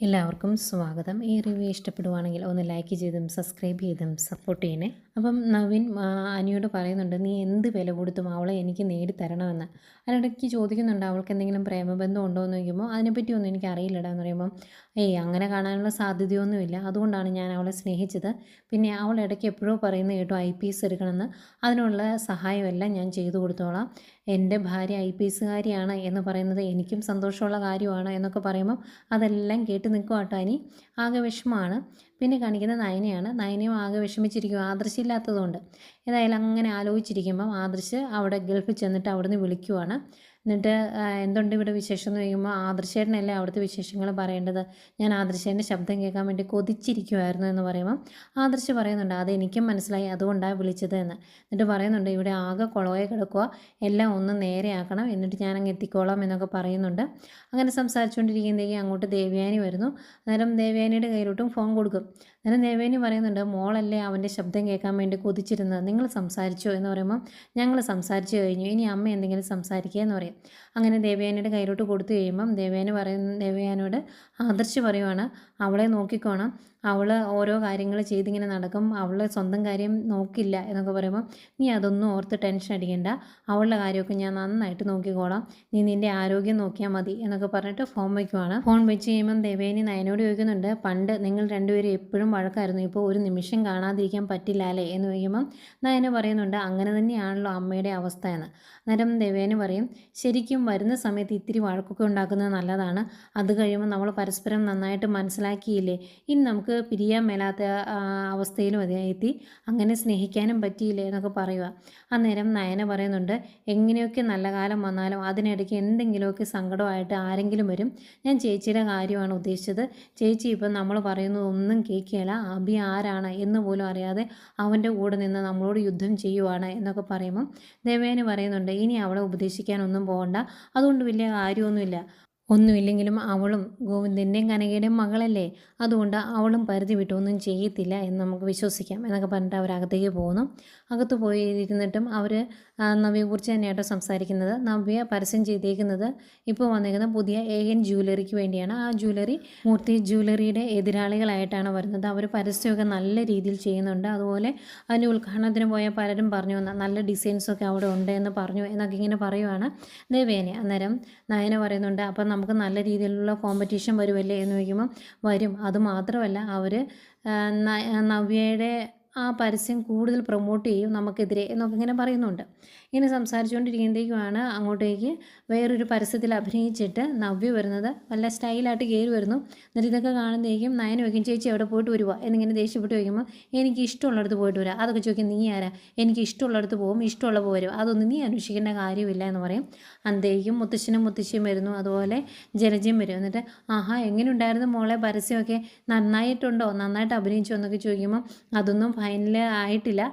എല്ലാവർക്കും സ്വാഗതം. ഈ റിവ്യൂ ഇഷ്ടപ്പെടുവാണെങ്കിൽ ഒന്ന് ലൈക്ക് ചെയ്തും സബ്സ്ക്രൈബ് ചെയ്തും സപ്പോർട്ട് ചെയ്യണേ. അപ്പം നവീൻ അനിയോട് പറയുന്നുണ്ട് നീ എന്ത് വില കൊടുത്തും അവളെ എനിക്ക് നേടിത്തരണമെന്ന് അതിനിടയ്ക്ക് ചോദിക്കുന്നുണ്ട് അവൾക്ക് എന്തെങ്കിലും പ്രേമബന്ധം ഉണ്ടോ എന്ന് ചോദിക്കുമ്പോൾ അതിനെപ്പറ്റി ഒന്നും എനിക്ക് അറിയില്ലടാ എന്ന് പറയുമ്പോൾ ഏയ് അങ്ങനെ കാണാനുള്ള സാധ്യതയൊന്നുമില്ല. അതുകൊണ്ടാണ് ഞാൻ അവളെ സ്നേഹിച്ചത്. പിന്നെ അവൾ ഇടയ്ക്ക് എപ്പോഴോ പറയുന്നത് കേട്ടോ ഐ പി എസ് എടുക്കണമെന്ന്. അതിനുള്ള സഹായമെല്ലാം ഞാൻ ചെയ്തു കൊടുത്തോളാം. എന്റെ ഭാര്യ ഐ പി എസ്സുകാരിയാണ് എന്ന് പറയുന്നത് എനിക്കും സന്തോഷമുള്ള കാര്യമാണ് എന്നൊക്കെ പറയുമ്പം അതെല്ലാം കേട്ട് നിൽക്കും കേട്ടോ അനി. ആകെ വിഷമമാണ്. പിന്നെ കാണിക്കുന്ന നയനയാണ്. നയനയും ആകെ വിഷമിച്ചിരിക്കും. ആദർശില്ലാത്തതുകൊണ്ട് ഏതായാലും അങ്ങനെ ആലോചിച്ചിരിക്കുമ്പം ആദർശ് അവിടെ ഗൾഫിൽ ചെന്നിട്ട് അവിടുന്ന് വിളിക്കുവാണ്. എന്നിട്ട് എന്തുണ്ട് ഇവിടെ വിശേഷം എന്ന് ചോദിക്കുമ്പോൾ ആദർശേട്ടനല്ലേ അവിടുത്തെ വിശേഷങ്ങൾ പറയേണ്ടത്? ഞാൻ ആദർശേന്റെ ശബ്ദം കേൾക്കാൻ വേണ്ടി കൊതിച്ചിരിക്കുമായിരുന്നു എന്ന് പറയുമ്പോൾ ആദർശ് പറയുന്നുണ്ട് അത് എനിക്കും മനസ്സിലായി അതുകൊണ്ടാണ് വിളിച്ചത് എന്ന്. എന്നിട്ട് പറയുന്നുണ്ട് ഇവിടെ ആകെ കുളമായി കിടക്കുക എല്ലാം ഒന്ന് നേരെയാക്കണം എന്നിട്ട് ഞാൻ അങ്ങ് എത്തിക്കോളാം എന്നൊക്കെ പറയുന്നുണ്ട്. അങ്ങനെ സംസാരിച്ചുകൊണ്ടിരിക്കുമ്പോഴേക്കും അങ്ങോട്ട് ദേവയാനി വരുന്നു. അന്നേരം ദേവയാനിയുടെ കയ്യിലോട്ടും ഫോൺ കൊടുക്കും. അന്നേരം ദേവേനി പറയുന്നുണ്ട് മോളല്ലേ അവന്റെ ശബ്ദം കേൾക്കാൻ വേണ്ടി കൊതിച്ചിരുന്നത്? നിങ്ങൾ സംസാരിച്ചോ? എന്ന് പറയുമ്പോൾ ഞങ്ങൾ സംസാരിച്ചു കഴിഞ്ഞു. ഇനി അമ്മ എന്തെങ്കിലും സംസാരിക്കുക എന്ന് പറയും. അങ്ങനെ ദേവയാനിയുടെ കയ്യിലോട്ട് കൊടുത്തു കഴിയുമ്പം ദേവയാനി പറയുന്ന ദേവയാനിയോട് ആദർശ് പറയുവാണ് അവളെ നോക്കിക്കോണം. അവൾ ഓരോ കാര്യങ്ങൾ ചെയ്തിങ്ങനെ നടക്കും. അവൾ സ്വന്തം കാര്യം നോക്കില്ല എന്നൊക്കെ പറയുമ്പോൾ നീ അതൊന്നും ഓർത്ത് ടെൻഷൻ അടിക്കണ്ട. അവളുടെ കാര്യമൊക്കെ ഞാൻ നന്നായിട്ട് നോക്കിക്കോളാം. നീ നിന്റെ ആരോഗ്യം നോക്കിയാൽ മതി എന്നൊക്കെ പറഞ്ഞിട്ട് ഫോൺ വയ്ക്കുവാണ് ഫോൺ വെച്ച് കഴിയുമ്പം ദേവേനി നയനോട് ചോദിക്കുന്നുണ്ട് പണ്ട് നിങ്ങൾ രണ്ടുപേരും എപ്പോഴും വഴക്കായിരുന്നു. ഇപ്പോൾ ഒരു നിമിഷം കാണാതിരിക്കാൻ പറ്റില്ല അല്ലേ? എന്ന് ചോദിക്കുമ്പം നയന പറയുന്നുണ്ട് അങ്ങനെ തന്നെയാണല്ലോ അമ്മയുടെ അവസ്ഥ എന്ന്. അന്നേരം ദേവേനി പറയും ശരിക്കും വരുന്ന സമയത്ത് ഇത്തിരി വഴക്കൊക്കെ ഉണ്ടാക്കുന്നത് നല്ലതാണ്. അത് കഴിയുമ്പോൾ നമ്മൾ പരസ്പരം നന്നായിട്ട് മനസ്സിലാക്കിയില്ലേ? ഇനി നമുക്ക് പിരിയാൻ മേലാത്ത അവസ്ഥയിലും അതേ അങ്ങനെ സ്നേഹിക്കാനും പറ്റിയില്ലേ എന്നൊക്കെ പറയുക അന്നേരം നയന പറയുന്നുണ്ട് എങ്ങനെയൊക്കെ നല്ല കാലം വന്നാലും അതിനിടയ്ക്ക് എന്തെങ്കിലുമൊക്കെ സങ്കടമായിട്ട് ആരെങ്കിലും വരും. ഞാൻ ചേച്ചിയുടെ കാര്യമാണ് ഉദ്ദേശിച്ചത്. ചേച്ചി ഇപ്പം നമ്മൾ പറയുന്നത് ഒന്നും കേൾക്കുകയില്ല. അബി ആരാണ് എന്ന് പോലും അറിയാതെ അവന്റെ കൂടെ നിന്ന് നമ്മളോട് യുദ്ധം ചെയ്യുവാണ് എന്നൊക്കെ പറയുമ്പം ദേവേന് പറയുന്നുണ്ട് ഇനി അവളെ ഉപദേശിക്കാനൊന്നും പോകണ്ട. അതുകൊണ്ട് വലിയ കാര്യമൊന്നുമില്ല. ഒന്നുമില്ലെങ്കിലും അവളും ഗോവിന്ദന്റെയും കനകയുടെയും മകളല്ലേ? അതുകൊണ്ട് അവളും പരിധി വിട്ടൊന്നും ചെയ്യത്തില്ല എന്ന് നമുക്ക് വിശ്വസിക്കാം എന്നൊക്കെ പറഞ്ഞിട്ട് അവർ അകത്തേക്ക് പോകുന്നു. അകത്ത് പോയി ഇരുന്നിട്ടും അവർ നവ്യയെക്കുറിച്ച് തന്നെയാട്ടോ സംസാരിക്കുന്നത്. നവ്യ പരസ്യം ചെയ്തേക്കുന്നത് ഇപ്പോൾ വന്നേക്കുന്ന പുതിയ എ എൻ ജ്വല്ലറിക്ക് വേണ്ടിയാണ്. ആ ജ്വല്ലറി മൂർത്തി ജ്വല്ലറിയുടെ എതിരാളികളായിട്ടാണ് വരുന്നത്. അവർ പരസ്യമൊക്കെ നല്ല രീതിയിൽ ചെയ്യുന്നുണ്ട്. അതുപോലെ അതിന്റെ ഉദ്ഘാടനത്തിന് പോയ പലരും പറഞ്ഞു നല്ല ഡിസൈൻസൊക്കെ അവിടെ ഉണ്ട് എന്ന് പറഞ്ഞു എന്നൊക്കെ ഇങ്ങനെ പറയുവാണ്. ദേവേനെ അന്നേരം നയന പറയുന്നുണ്ട് അപ്പം നമുക്ക് നല്ല രീതിയിലുള്ള കോമ്പറ്റീഷൻ വരുമല്ലേ? എന്ന് ചോദിക്കുമ്പം വരും. അതുമാത്രമല്ല അവർ നവ്യയുടെ ആ പരസ്യം കൂടുതൽ പ്രൊമോട്ട് ചെയ്യും നമുക്കെതിരെ എന്നൊക്കെ ഇങ്ങനെ പറയുന്നുണ്ട്. ഇങ്ങനെ സംസാരിച്ചുകൊണ്ടിരിക്കുമ്പോഴേക്കുമാണ് അങ്ങോട്ടേക്ക് വേറൊരു പരസ്യത്തിൽ അഭിനയിച്ചിട്ട് നവ്യ വരുന്നത്. നല്ല സ്റ്റൈലായിട്ട് കയറി വരുന്നു. എന്നിട്ട് ഇതൊക്കെ കാണുമ്പോഴേക്കും നയന വയ്ക്കും ചേച്ചി എവിടെ പോയിട്ട് വരുവാ? എന്നിങ്ങനെ ദേഷ്യപ്പെട്ട് വയ്ക്കുമ്പോൾ എനിക്ക് ഇഷ്ടമുള്ളിടത്ത് പോയിട്ട് വരാം. അതൊക്കെ ചോദിക്കും നീ ആരാ? എനിക്ക് ഇഷ്ടമുള്ളിടത്ത് പോകും ഇഷ്ടമുള്ള പോരും അതൊന്നും നീ അന്വേഷിക്കേണ്ട കാര്യമില്ല എന്ന് പറയും. അന്തേക്കും മുത്തശ്ശനും മുത്തശ്ശിയും വരുന്നു. അതുപോലെ ജലജയും വരും. എന്നിട്ട് ആഹാ എങ്ങനെയുണ്ടായിരുന്നു മോളെ? പരസ്യമൊക്കെ നന്നായിട്ടുണ്ടോ? നന്നായിട്ട് അഭിനയിച്ചോ? എന്നൊക്കെ ചോദിക്കുമ്പോൾ അതൊന്നും ഫൈനൽ ആയിട്ടില്ല.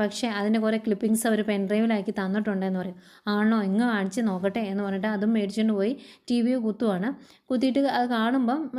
പക്ഷേ അതിന്റെ കുറേ ക്ലിപ്പിങ്സ് അവർ പെൻഡ്രൈവിലാക്കി തന്നിട്ടുണ്ടെന്ന് പറയും. ആണോ? ഇങ്ങ് കാണിച്ച് നോക്കട്ടെ എന്ന് പറഞ്ഞിട്ട് അതും മേടിച്ചുകൊണ്ട് പോയി ടി വി കുത്തുവാണ്. കുത്തിയിട്ട് അത് കാണുമ്പം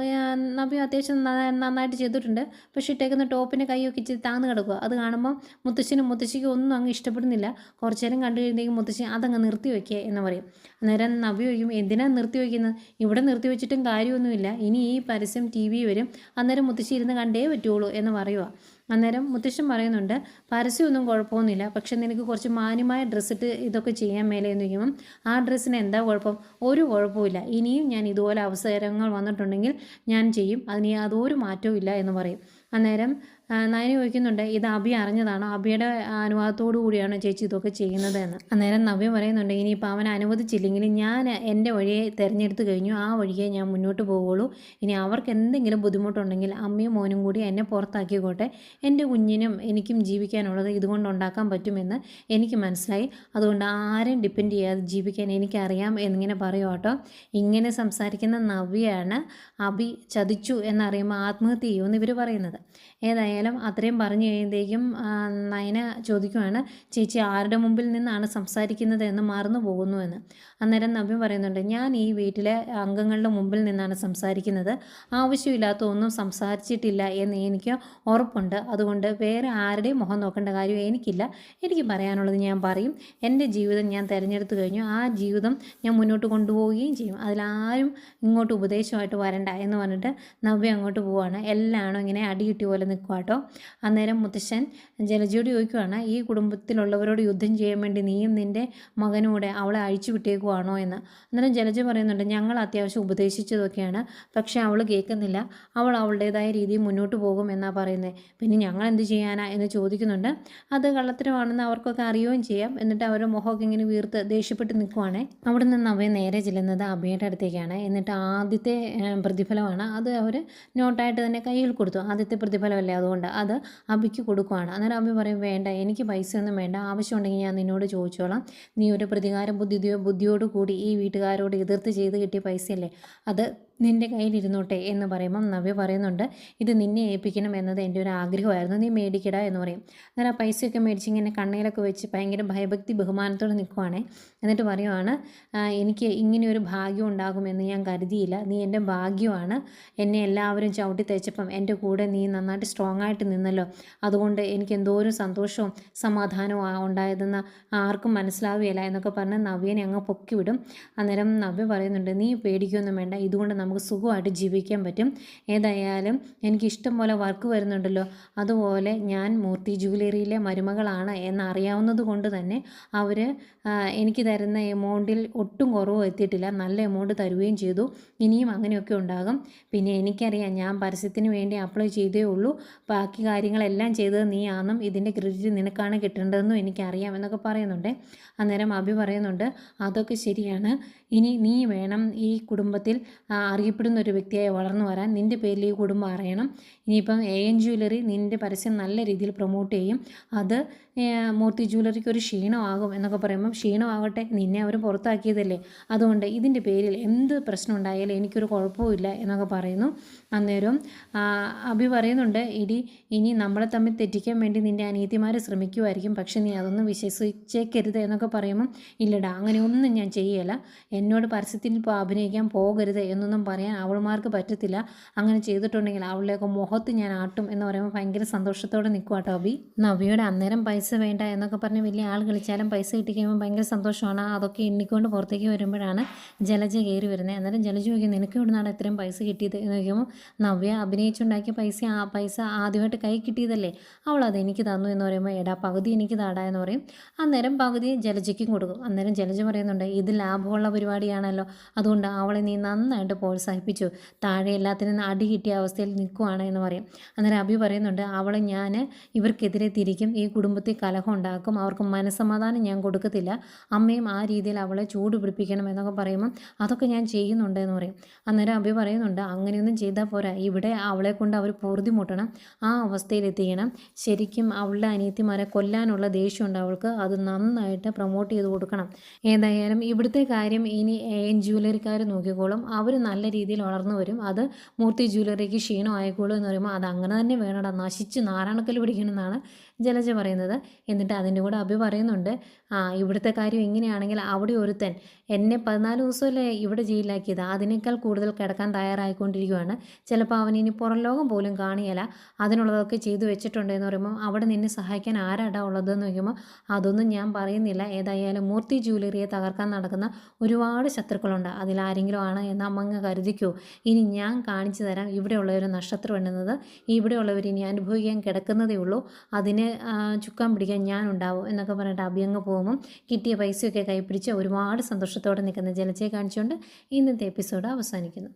നബി അത്യാവശ്യം നന്നാ- നന്നായിട്ട് ചെയ്തിട്ടുണ്ട്. പക്ഷേ ഇട്ടേക്കുന്ന ടോപ്പിന്റെ കൈയൊക്കെ ഇച്ചിരി താന്ന് കിടക്കുക അത് കാണുമ്പോൾ മുത്തശ്ശനും മുത്തശ്ശിക്കും ഒന്നും അങ്ങ് ഇഷ്ടപ്പെടുന്നില്ല. കുറച്ച് നേരം കണ്ടു കഴിയുമ്പോഴേക്കും മുത്തശ്ശി അതങ്ങ് നിർത്തി വയ്ക്കുക എന്ന് പറയും. അന്നേരം നബി വയ്ക്കും എന്തിനാണ് നിർത്തി വയ്ക്കുന്നത് ഇവിടെ നിർത്തി വെച്ചിട്ടും കാര്യമൊന്നുമില്ല. ഇനി ഈ പരസ്യം ടി വി വരും. അന്നേരം മുത്തശ്ശി ഇരുന്ന് കണ്ടേ പറ്റുള്ളൂ എന്ന് പറയുക അന്നേരം മുത്തശ്ശൻ പറയുന്നുണ്ട് പരസ്യമൊന്നും കുഴപ്പമൊന്നുമില്ല. പക്ഷെ നിനക്ക് കുറച്ച് മാന്യമായ ഡ്രസ്സ് ഇട്ട് ഇതൊക്കെ ചെയ്യാൻ മേലെ എന്ന് ചോദിക്കുമ്പം ആ ഡ്രസ്സിന് എന്താ കുഴപ്പം? ഒരു കുഴപ്പമില്ല ഇനിയും ഞാൻ ഇതുപോലെ അവസരങ്ങൾ വന്നിട്ടുണ്ടെങ്കിൽ ഞാൻ ചെയ്യും. അതിന് യാതൊരു മാറ്റവും ഇല്ല എന്ന് പറയും. അന്നേരം നയനി ചോദിക്കുന്നുണ്ട് ഇത് അബി അറിഞ്ഞതാണോ. അബിയുടെ അനുവാദത്തോടു കൂടിയാണ് ചേച്ചി ഇതൊക്കെ ചെയ്യുന്നത് എന്ന് അന്നേരം നവ്യ പറയുന്നുണ്ട് ഇനിയിപ്പോൾ അവൻ അനുവദിച്ചില്ലെങ്കിൽ ഞാൻ എന്റെ വഴിയെ തിരഞ്ഞെടുത്ത് കഴിഞ്ഞു. ആ വഴിയെ ഞാൻ മുന്നോട്ട് പോവുള്ളൂ ഇനി അവർക്ക് എന്തെങ്കിലും ബുദ്ധിമുട്ടുണ്ടെങ്കിൽ അമ്മയും മോനും കൂടി എന്നെ പുറത്താക്കിക്കോട്ടെ. എന്റെ കുഞ്ഞിനും എനിക്കും ജീവിക്കാനുള്ളത് ഇതുകൊണ്ട് ഉണ്ടാക്കാൻ പറ്റുമെന്ന് എനിക്ക് മനസ്സിലായി. അതുകൊണ്ട് ആരെയും ഡിപ്പെൻഡ് ചെയ്യാതെ ജീവിക്കാൻ എനിക്കറിയാം എന്നിങ്ങനെ പറയും കേട്ടോ. ഇങ്ങനെ സംസാരിക്കുന്ന നവ്യയാണ് അബി ചതിച്ചു എന്നറിയുമ്പോൾ ആത്മഹത്യ ചെയ്യുമെന്ന് ഇവർ പറയുന്നത്. ഏതായാലും അത്രയും പറഞ്ഞു കഴിയുമ്പോഴേക്കും നയന ചോദിക്കുവാണ് ചേച്ചി ആരുടെ മുമ്പിൽ നിന്നാണ് സംസാരിക്കുന്നത് എന്ന് മറന്നു പോകുന്നു എന്ന് അന്നേരം നവ്യം പറയുന്നുണ്ട് ഞാൻ ഈ വീട്ടിലെ അംഗങ്ങളുടെ മുമ്പിൽ നിന്നാണ് സംസാരിക്കുന്നത്. ആവശ്യമില്ലാത്ത ഒന്നും സംസാരിച്ചിട്ടില്ല എന്ന് എനിക്ക് ഉറപ്പുണ്ട്. അതുകൊണ്ട് വേറെ ആരുടെയും മുഖം നോക്കേണ്ട കാര്യം എനിക്കില്ല. എനിക്ക് പറയാനുള്ളത് ഞാൻ പറയും. എന്റെ ജീവിതം ഞാൻ തിരഞ്ഞെടുത്തു കഴിഞ്ഞു. ആ ജീവിതം ഞാൻ മുന്നോട്ട് കൊണ്ടുപോവുകയും ചെയ്യും. അതിലാരും ഇങ്ങോട്ട് ഉപദേശമായിട്ട് വരണ്ട. എന്ന് പറഞ്ഞിട്ട് നവ്യ അങ്ങോട്ട് പോവുകയാണ് എല്ലാണോ ഇങ്ങനെ അടിയിട്ടി പോലെ നിൽക്കുക കേട്ടോ. അന്നേരം മുത്തശ്ശൻ ജലജയോട് ചോദിക്കുവാണ് ഈ കുടുംബത്തിലുള്ളവരോട് യുദ്ധം ചെയ്യാൻ വേണ്ടി നീയും നിന്റെ മകനൂടെ അവളെ അഴിച്ചു വിട്ടേക്കുവാണോ എന്ന്? അന്നേരം ജലജ പറയുന്നുണ്ട് ഞങ്ങൾ അത്യാവശ്യം ഉപദേശിച്ചതൊക്കെയാണ് പക്ഷേ അവൾ കേൾക്കുന്നില്ല. അവൾ അവളുടേതായ രീതിയിൽ മുന്നോട്ട് പോകും എന്നാണ് പറയുന്നത് പിന്നെ ഞങ്ങൾ എന്ത് ചെയ്യാനാ? എന്ന് ചോദിക്കുന്നുണ്ട്. അത് കള്ളത്തരമാണെന്ന് അവർക്കൊക്കെ അറിയുകയും ചെയ്യാം. എന്നിട്ട് അവരുടെ മുഖമൊക്കെ ഇങ്ങനെ വീർത്ത് ദേഷ്യപ്പെട്ട് നിൽക്കുവാണേ. അവിടെ നിന്ന് അവയെ നേരെ ചെല്ലുന്നത് അഭയുടെ അടുത്തേക്കാണ്. എന്നിട്ട് ആദ്യത്തെ പ്രതിഫലമാണ്. അത് അവർ നോട്ടായിട്ട് തന്നെ കയ്യിൽ കൊടുത്തു. ആദ്യത്തെ പ്രതിഫലമല്ലേ? അതുകൊണ്ട് അത് അബിക്ക് കൊടുക്കുവാണ്. അന്നേരം അബി പറയും വേണ്ട എനിക്ക് പൈസ ഒന്നും വേണ്ട. ആവശ്യമുണ്ടെങ്കിൽ ഞാൻ നിന്നോട് ചോദിച്ചോളാം. നീ ഒരു പ്രതികാര ബുദ്ധിയോ ബുദ്ധിയോട് കൂടി ഈ വീട്ടുകാരോട് എതിർത്ത് ചെയ്ത് കിട്ടിയ പൈസയല്ലേ? അത് നിന്റെ കയ്യിലിരുന്നോട്ടെ എന്ന് പറയുമ്പം നവ്യ പറയുന്നുണ്ട് ഇത് നിന്നെ ഏൽപ്പിക്കണം എന്നത് എന്റെ ഒരു ആഗ്രഹമായിരുന്നു. നീ മേടിക്കട എന്ന് പറയും. അന്നേരം ആ പൈസയൊക്കെ മേടിച്ച് ഇങ്ങനെ കണ്ണയിലൊക്കെ വെച്ച് ഭയങ്കര ഭയഭക്തി ബഹുമാനത്തോടെ നിൽക്കുവാണേ. എന്നിട്ട് പറയുവാണ് എനിക്ക് ഇങ്ങനെ ഒരു ഭാഗ്യം ഉണ്ടാകുമെന്ന് ഞാൻ കരുതിയില്ല. നീ എന്റെ ഭാഗ്യമാണ്. എന്നെ എല്ലാവരും ചവിട്ടി തേച്ചപ്പം എന്റെ കൂടെ നീ നന്നായിട്ട് സ്ട്രോങ് ആയിട്ട് നിന്നല്ലോ. അതുകൊണ്ട് എനിക്ക് എന്തോ ഒരു സന്തോഷവും സമാധാനവും ഉണ്ടായതെന്ന് ആർക്കും മനസ്സിലാവുകയില്ല എന്നൊക്കെ പറഞ്ഞ് നവ്യനെ അങ്ങ് പൊക്കി വിടും അന്നേരം നവ്യ പറയുന്നുണ്ട് നീ പേടിക്കുകയൊന്നും വേണ്ട. ഇതുകൊണ്ട് നമുക്ക് സുഖമായിട്ട് ജീവിക്കാൻ പറ്റും. ഏതായാലും എനിക്ക് ഇഷ്ടം പോലെ വർക്ക് വരുന്നുണ്ടല്ലോ. അതുപോലെ ഞാൻ മൂർത്തി ജുവലറിയിലെ മരുമകളാണ് എന്നറിയാവുന്നത് കൊണ്ട് തന്നെ അവർ എനിക്ക് തരുന്ന എമൗണ്ടിൽ ഒട്ടും കുറവ് എത്തിയിട്ടില്ല നല്ല എമൗണ്ട് തരുകയും ചെയ്തു. ഇനിയും അങ്ങനെയൊക്കെ ഉണ്ടാകും. പിന്നെ എനിക്കറിയാം ഞാൻ പരസ്യത്തിന് വേണ്ടി അപ്ലൈ ചെയ്തേ ഉള്ളൂ. ബാക്കി കാര്യങ്ങളെല്ലാം ചെയ്തത് നീ ആണെന്നും ഇതിന്റെ ക്രെഡിറ്റ് നിനക്കാണ് കിട്ടേണ്ടതെന്നും എനിക്കറിയാം എന്നൊക്കെ പറയുന്നുണ്ട്. അന്നേരം അഭി പറയുന്നുണ്ട് അതൊക്കെ ശരിയാണ്. ഇനി നീ വേണം ഈ കുടുംബത്തിൽ അറിയപ്പെടുന്ന ഒരു വ്യക്തിയായി വളർന്നു വരാൻ നിന്റെ പേരിൽ ഈ കുടുംബം അറിയണം. ഇനിയിപ്പം എ എൻ ജ്വല്ലറി നിന്റെ പരസ്യം നല്ല രീതിയിൽ പ്രൊമോട്ട് ചെയ്യും. അത് മൂർത്തി ജ്വല്ലറിക്ക് ഒരു ക്ഷീണമാകും എന്നൊക്കെ പറയുമ്പം ക്ഷീണമാകട്ടെ നിന്നെ അവർ പുറത്താക്കിയതല്ലേ? അതുകൊണ്ട് ഇതിന്റെ പേരിൽ എന്ത് പ്രശ്നം ഉണ്ടായാലും എനിക്കൊരു കുഴപ്പമില്ല എന്നൊക്കെ പറയുന്നു. അന്നേരം അഭി പറയുന്നുണ്ട് ഇടി ഇനി നമ്മളെ തമ്മിൽ തെറ്റിക്കാൻ വേണ്ടി നിന്റെ അനിയത്തിമാർ ശ്രമിക്കുമായിരിക്കും പക്ഷെ നീ അതൊന്നും വിശ്വസിച്ചേക്കരുത് എന്നൊക്കെ പറയുമ്പം ഇല്ലടാ അങ്ങനെയൊന്നും ഞാൻ ചെയ്യല. എന്നോട് പരസ്യത്തിൽ അഭിനയിക്കാൻ പോകരുത് എന്നൊന്നും പറയാൻ അവൾമാർക്ക് പറ്റത്തില്ല. അങ്ങനെ ചെയ്തിട്ടുണ്ടെങ്കിൽ അവളുടെയൊക്കെ മുഖത്ത് ഞാൻ ആട്ടും എന്ന് പറയുമ്പോൾ ഭയങ്കര സന്തോഷത്തോടെ നിൽക്കും കേട്ടോ അബി അന്നേരം പൈസ വേണ്ട എന്നൊക്കെ പറഞ്ഞ് വലിയ ആൾ കളിച്ചാലും പൈസ കിട്ടിക്കഴിയുമ്പോൾ ഭയങ്കര സന്തോഷമാണ്. അതൊക്കെ എണ്ണിക്കൊണ്ട് പുറത്തേക്ക് വരുമ്പോഴാണ് ജലജ കയറി വരുന്നത്. അന്നേരം ജലജ ചോദിക്കും നിനക്ക് ഇവിടുന്നാണ് ഇത്രയും പൈസ കിട്ടിയത്? എന്ന് ചോദിക്കുമ്പോൾ നവ്യ അഭിനയിച്ചുണ്ടാക്കിയ പൈസ ആ പൈസ ആദ്യമായിട്ട് കൈ കിട്ടിയതല്ലേ? അവൾ അത് എനിക്ക് തന്നു എന്ന് പറയുമ്പോൾ എടാ പകുതി എനിക്ക് താടാ എന്ന് പറയും. അന്നേരം പകുതി ജലജയ്ക്കും കൊടുക്കും. അന്നേരം ജലജ പറയുന്നുണ്ട് ഇത് ലാഭമുള്ള പരിപാടിയാണല്ലോ. അതുകൊണ്ട് അവളെ നീ നന്നായിട്ട് പ്രോത്സാഹിപ്പിച്ചു. താഴെ എല്ലാത്തിനും അടി കിട്ടിയ അവസ്ഥയിൽ നിൽക്കുവാണ് എന്ന് പറയും. അന്നേരം അഭി പറയുന്നുണ്ട് അവളെ ഞാൻ ഇവർക്കെതിരെ തിരിക്കും. ഈ കുടുംബത്തിൽ കലഹം ഉണ്ടാക്കും. അവർക്ക് മനസ്സമാധാനം ഞാൻ കൊടുക്കത്തില്ല. അമ്മയും ആ രീതിയിൽ അവളെ ചൂട് പിടിപ്പിക്കണം എന്നൊക്കെ പറയുമ്പോൾ അതൊക്കെ ഞാൻ ചെയ്യുന്നുണ്ട് എന്ന് പറയും. അന്നേരം അഭി പറയുന്നുണ്ട് അങ്ങനെയൊന്നും ചെയ്താൽ പോരാ. ഇവിടെ അവളെ കൊണ്ട് അവർ പൊറുതി മുട്ടണം ആ അവസ്ഥയിൽ എത്തിക്കണം ശരിക്കും അവളുടെ അനിയത്തിമാരെ കൊല്ലാനുള്ള ദേഷ്യമുണ്ട് അവൾക്ക്. അത് നന്നായിട്ട് പ്രൊമോട്ട് ചെയ്ത് കൊടുക്കണം. ഏതായാലും ഇവിടുത്തെ കാര്യം ഇനി എ എൻ ജ്വല്ലറിക്കാർ നോക്കിക്കോളും. അവർ നല്ല രീതിയിൽ വളർന്നു വരും. അത് മൂർത്തി ജ്വല്ലറിക്ക് ക്ഷീണം ആയിക്കോളും എന്ന് പറയുമ്പോൾ അത് അങ്ങനെ തന്നെ വേണടാ. നശിച്ച് നാരായണക്കൽ പിടിക്കണമെന്നാണ് ജലജ പറയുന്നത്. എന്നിട്ട് അതിന്റെ കൂടെ അഭി പറയുന്നുണ്ട് ആ ഇവിടുത്തെ കാര്യം ഇങ്ങനെയാണെങ്കിൽ അവിടെ ഒരുത്തൻ എന്നെ പതിനാല് ദിവസമല്ലേ ഇവിടെ ജയിലിലാക്കിയത്? അതിനേക്കാൾ കൂടുതൽ കിടക്കാൻ തയ്യാറായിക്കൊണ്ടിരിക്കുകയാണ് ചിലപ്പോൾ അവൻ ഇനി പുറം ലോകം പോലും കാണിയല അതിനുള്ളതൊക്കെ ചെയ്തു വെച്ചിട്ടുണ്ട് എന്ന് പറയുമ്പോൾ അവിടെ നിന്നെ സഹായിക്കാൻ ആരാടാ ഉള്ളതെന്ന് ചോദിക്കുമ്പോൾ അതൊന്നും ഞാൻ പറയുന്നില്ല. ഏതായാലും മൂർത്തി ജ്വല്ലറിയെ തകർക്കാൻ നടക്കുന്ന ഒരുപാട് ശത്രുക്കളുണ്ട്. അതിലാരെങ്കിലും ആണ് എന്ന് അമ്മങ്ങ് കരുതിക്കോ. ഇനി ഞാൻ കാണിച്ചു തരാം. ഇവിടെയുള്ളവർ നക്ഷത്രം എണ്ണുന്നത്. ഇവിടെയുള്ളവർ ഇനി അനുഭവിക്കാൻ കിടക്കുന്നതേ ഉള്ളൂ. അതിന് ചുക്കാൻ പിടിക്കാൻ ഞാൻ ഉണ്ടാവും എന്നൊക്കെ പറഞ്ഞിട്ട് അഭിയങ്ങ് പോകുമ്പം കിട്ടിയ പൈസയൊക്കെ കൈപ്പിടിച്ച് ഒരുപാട് സന്തോഷത്തോടെ നിൽക്കുന്ന ജലച്ചയെ കാണിച്ചുകൊണ്ട് ഇന്നത്തെ എപ്പിസോഡ് അവസാനിക്കുന്നു.